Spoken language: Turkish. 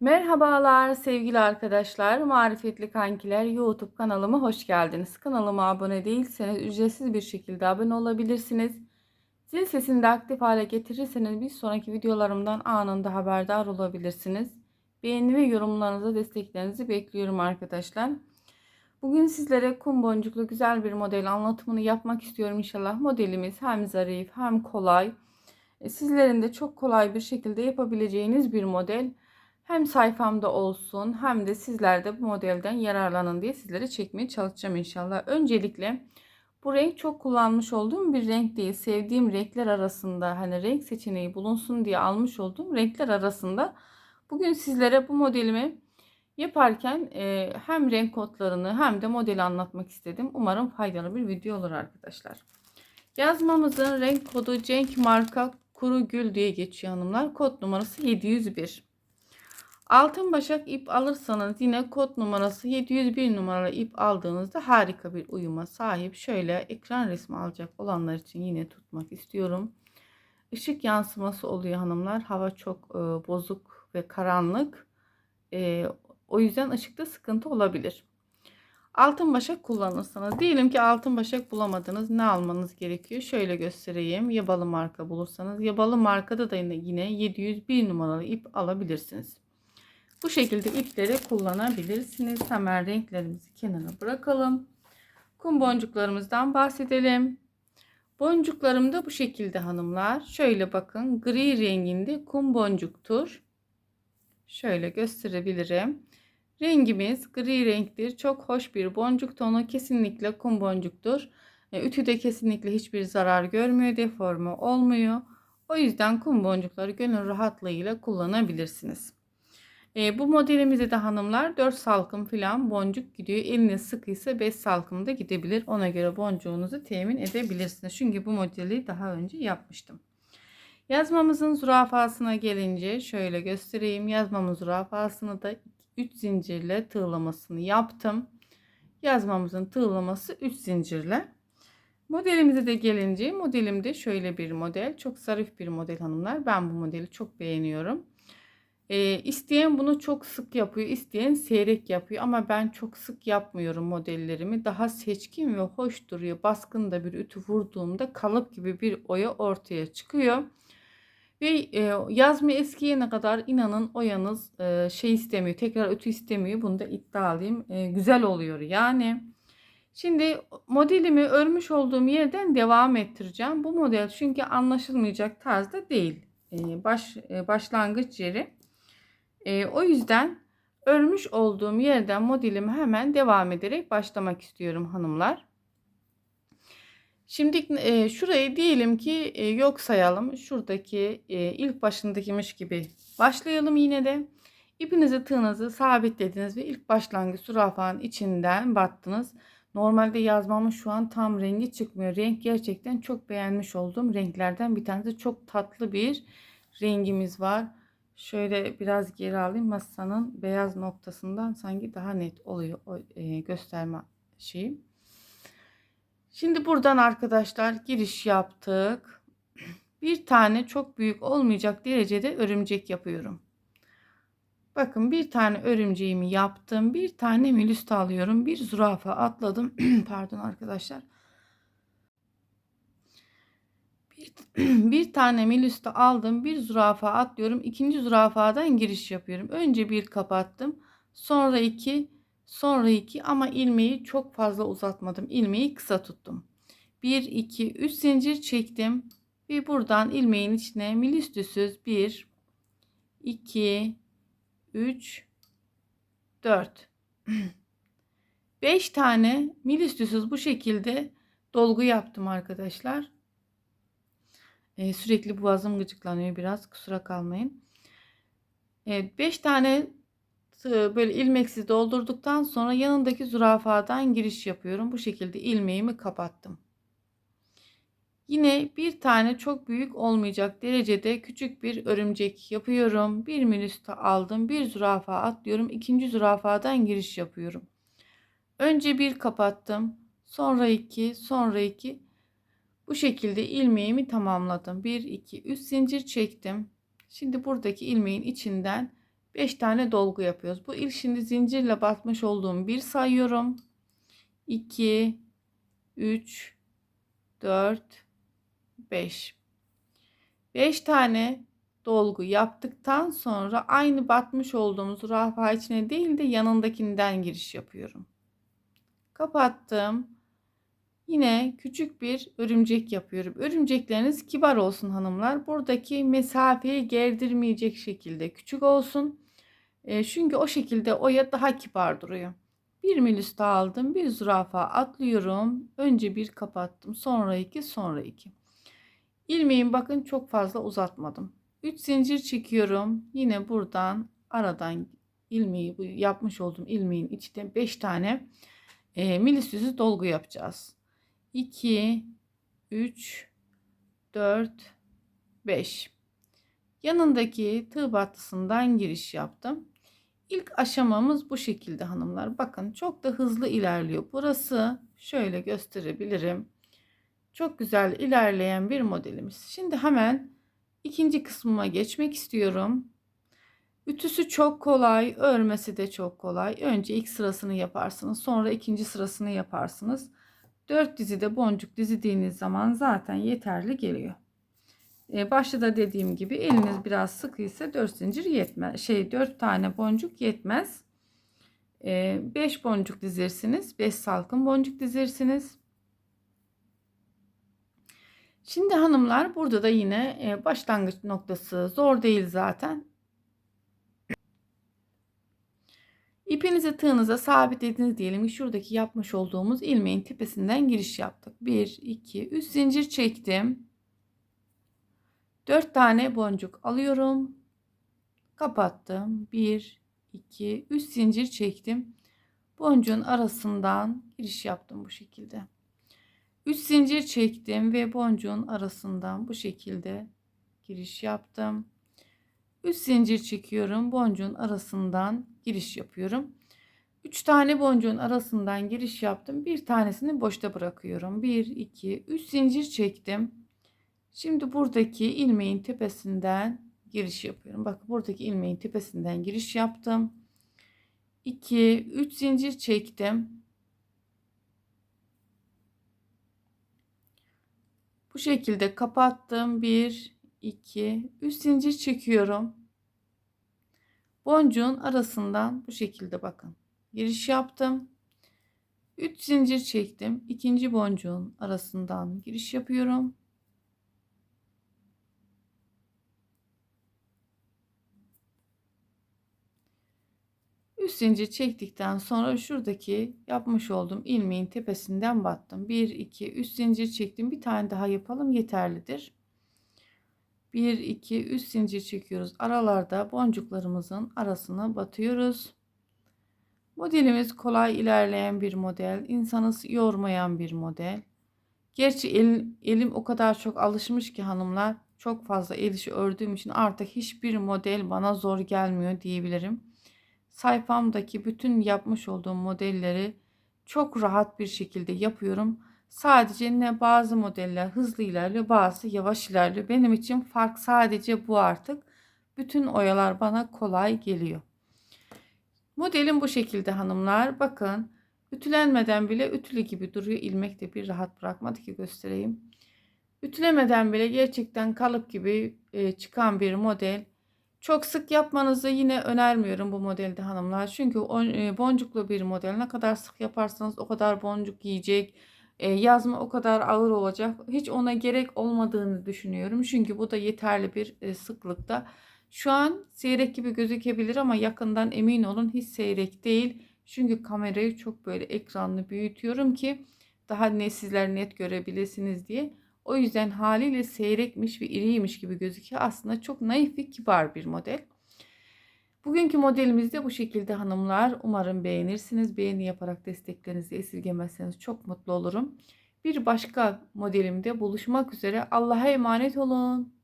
Merhabalar sevgili arkadaşlar, Marifetli Kankiler YouTube kanalıma hoş geldiniz. Kanalıma abone değilseniz ücretsiz bir şekilde abone olabilirsiniz. Zil sesini de aktif hale getirirseniz bir sonraki videolarımdan anında haberdar olabilirsiniz. Beğeni ve yorumlarınızı desteklerinizi bekliyorum arkadaşlar. Bugün sizlere kum boncuklu güzel bir model anlatımını yapmak istiyorum inşallah. Modelimiz hem zarif hem kolay. E, sizlerin de çok kolay bir şekilde yapabileceğiniz bir model hem sayfamda olsun hem de sizler de bu modelden yararlanın diye sizlere çekmeye çalışacağım inşallah. Öncelikle bu renk çok kullanmış olduğum bir renk değil. Sevdiğim renkler arasında hani renk seçeneği bulunsun diye almış olduğum renkler arasında bugün sizlere bu modelimi yaparken e, hem renk kodlarını hem de modeli anlatmak istedim. Umarım faydalı bir video olur arkadaşlar. Yazmamızın renk kodu Cenk marka kuru gül diye geçiyor hanımlar. Kod numarası 701. Altın başak ip alırsanız yine kod numarası 701 numaralı ip aldığınızda harika bir uyuma sahip. Şöyle ekran resmi alacak olanlar için yine tutmak istiyorum. Işık yansıması oluyor hanımlar. Hava çok e, bozuk ve karanlık. E, o yüzden ışıkta sıkıntı olabilir. Altın başak kullanırsanız diyelim ki altın başak bulamadınız ne almanız gerekiyor? Şöyle göstereyim. Yabalı marka bulursanız yabalı markada da yine 701 numaralı ip alabilirsiniz. Bu şekilde ipleri kullanabilirsiniz. Hemen renklerimizi kenara bırakalım. Kum boncuklarımızdan bahsedelim. Boncuklarım da bu şekilde hanımlar. Şöyle bakın gri renginde kum boncuktur. Şöyle gösterebilirim. Rengimiz gri renktir. Çok hoş bir boncuk tonu. Kesinlikle kum boncuktur. E, ütüde kesinlikle hiçbir zarar görmüyor. Deforme olmuyor. O yüzden kum boncukları gönül rahatlığıyla kullanabilirsiniz. E, bu modelimizde de hanımlar 4 salkım falan boncuk gidiyor. Eliniz sıkıysa 5 salkım da gidebilir. Ona göre boncuğunuzu temin edebilirsiniz. Çünkü bu modeli daha önce yapmıştım. Yazmamızın zürafasına gelince şöyle göstereyim. Yazmamın zürafasını da 3 zincirle tığlamasını yaptım. Yazmamızın tığlaması 3 zincirle. Modelimize de gelince modelimde şöyle bir model. Çok zarif bir model hanımlar. Ben bu modeli çok beğeniyorum. E, isteyen bunu çok sık yapıyor, isteyen seyrek yapıyor ama ben çok sık yapmıyorum modellerimi. Daha seçkin ve hoş duruyor. Baskın da bir ütü vurduğumda kalıp gibi bir oya ortaya çıkıyor. Ve e, yazma eskiyene kadar inanın oyanız e, şey istemiyor, tekrar ütü istemiyor. Bunu da iddialıyım. E, güzel oluyor yani. Şimdi modelimi örmüş olduğum yerden devam ettireceğim. Bu model çünkü anlaşılmayacak tarzda değil. E, baş e, başlangıç yeri. E, o yüzden örmüş olduğum yerden modelimi hemen devam ederek başlamak istiyorum hanımlar. Şimdi e, şurayı diyelim ki e, yok sayalım. Şuradaki e, ilk başındakimiş gibi başlayalım yine de. İpinizi tığınızı sabitlediniz ve ilk başlangıç zürafanın içinden battınız. Normalde yazmamın şu an tam rengi çıkmıyor. Renk gerçekten çok beğenmiş olduğum renklerden bir tanesi. Çok tatlı bir rengimiz var. Şöyle biraz geri alayım masanın beyaz noktasından sanki daha net oluyor o e, gösterme şeyi. Şimdi buradan arkadaşlar giriş yaptık. Bir tane çok büyük olmayacak derecede örümcek yapıyorum. Bakın bir tane örümceğimi yaptım. Bir tane milüst alıyorum. Bir zürafa atladım. Pardon arkadaşlar. bir tane milüste aldım. Bir zürafa atlıyorum. İkinci zürafadan giriş yapıyorum. Önce bir kapattım. Sonra iki. Sonra iki ama ilmeği çok fazla uzatmadım. İlmeği kısa tuttum. 1, 2, 3 zincir çektim. Ve buradan ilmeğin içine milüstüsüz 1, 2, 3, 4. 5 tane milüstüsüz bu şekilde dolgu yaptım arkadaşlar. Ee, sürekli boğazım gıcıklanıyor biraz kusura kalmayın. Evet 5 tane böyle ilmeksiz doldurduktan sonra yanındaki zürafadan giriş yapıyorum. Bu şekilde ilmeğimi kapattım. Yine bir tane çok büyük olmayacak derecede küçük bir örümcek yapıyorum. Bir minüste aldım. Bir zürafa atlıyorum. ikinci zürafadan giriş yapıyorum. Önce bir kapattım. Sonra iki, sonra iki. Bu şekilde ilmeğimi tamamladım. 1 2 3 zincir çektim. Şimdi buradaki ilmeğin içinden 5 tane dolgu yapıyoruz. Bu ilk şimdi zincirle batmış olduğum bir sayıyorum. 2 3 4 5 5 tane dolgu yaptıktan sonra aynı batmış olduğumuz zürafa içine değil de yanındakinden giriş yapıyorum. Kapattım. Yine küçük bir örümcek yapıyorum. Örümcekleriniz kibar olsun hanımlar. Buradaki mesafeyi gerdirmeyecek şekilde küçük olsun. E, çünkü o şekilde oya daha kibar duruyor. Bir mil üstü aldım. Bir zürafa atlıyorum. Önce bir kapattım. Sonra iki, sonra iki. İlmeğimi bakın çok fazla uzatmadım. 3 zincir çekiyorum. Yine buradan aradan ilmeği yapmış olduğum ilmeğin içinde 5 tane e, milis yüzü dolgu yapacağız. 2 3 4 5 yanındaki tığ battısından giriş yaptım. İlk aşamamız bu şekilde hanımlar. Bakın çok da hızlı ilerliyor. Burası şöyle gösterebilirim. Çok güzel ilerleyen bir modelimiz. Şimdi hemen ikinci kısmıma geçmek istiyorum. Ütüsü çok kolay, örmesi de çok kolay. Önce ilk sırasını yaparsınız, sonra ikinci sırasını yaparsınız. 4 dizide boncuk dizdiğiniz zaman zaten yeterli geliyor. Ee, başta da dediğim gibi eliniz biraz sıkıysa 4 zincir yetmez. Şey 4 tane boncuk yetmez. 5 ee, boncuk dizersiniz. 5 salkım boncuk dizersiniz. Şimdi hanımlar burada da yine e, başlangıç noktası zor değil zaten. İpinizi tığınıza sabitlediniz diyelim ki şuradaki yapmış olduğumuz ilmeğin tepesinden giriş yaptık. 1, 2, 3 zincir çektim. 4 tane boncuk alıyorum. Kapattım. 1, 2, 3 zincir çektim. Boncuğun arasından giriş yaptım bu şekilde. 3 zincir çektim ve boncuğun arasından bu şekilde giriş yaptım. 3 zincir çekiyorum. Boncuğun arasından giriş yapıyorum. 3 tane boncuğun arasından giriş yaptım. Bir tanesini boşta bırakıyorum. 1 2 3 zincir çektim. Şimdi buradaki ilmeğin tepesinden giriş yapıyorum. Bak buradaki ilmeğin tepesinden giriş yaptım. 2 3 zincir çektim. Bu şekilde kapattım. 1 2 3 zincir çekiyorum. Boncuğun arasından bu şekilde bakın. Giriş yaptım. 3 zincir çektim. İkinci boncuğun arasından giriş yapıyorum. Üst zincir çektikten sonra şuradaki yapmış olduğum ilmeğin tepesinden battım. 1 2 3 zincir çektim. Bir tane daha yapalım yeterlidir. 1 2 3 zincir çekiyoruz. Aralarda boncuklarımızın arasına batıyoruz. Modelimiz kolay ilerleyen bir model. İnsanı yormayan bir model. Gerçi el, elim o kadar çok alışmış ki hanımlar. Çok fazla el işi ördüğüm için artık hiçbir model bana zor gelmiyor diyebilirim. Sayfamdaki bütün yapmış olduğum modelleri çok rahat bir şekilde yapıyorum. Sadece ne bazı modeller hızlı ilerliyor bazı yavaş ilerliyor. Benim için fark sadece bu artık. Bütün oyalar bana kolay geliyor. Modelim bu şekilde hanımlar. Bakın ütülenmeden bile ütülü gibi duruyor. İlmek de bir rahat bırakmadı ki göstereyim. Ütülemeden bile gerçekten kalıp gibi e, çıkan bir model. Çok sık yapmanızı yine önermiyorum bu modelde hanımlar. Çünkü e, boncuklu bir model ne kadar sık yaparsanız o kadar boncuk yiyecek yazma o kadar ağır olacak. Hiç ona gerek olmadığını düşünüyorum. Çünkü bu da yeterli bir e, sıklıkta. Şu an seyrek gibi gözükebilir ama yakından emin olun hiç seyrek değil. Çünkü kamerayı çok böyle ekranlı büyütüyorum ki daha ne sizler net görebilirsiniz diye. O yüzden haliyle seyrekmiş ve iriymiş gibi gözüküyor. Aslında çok naif ve kibar bir model. Bugünkü modelimiz de bu şekilde hanımlar. Umarım beğenirsiniz. Beğeni yaparak desteklerinizi esirgemezseniz çok mutlu olurum. Bir başka modelimde buluşmak üzere. Allah'a emanet olun.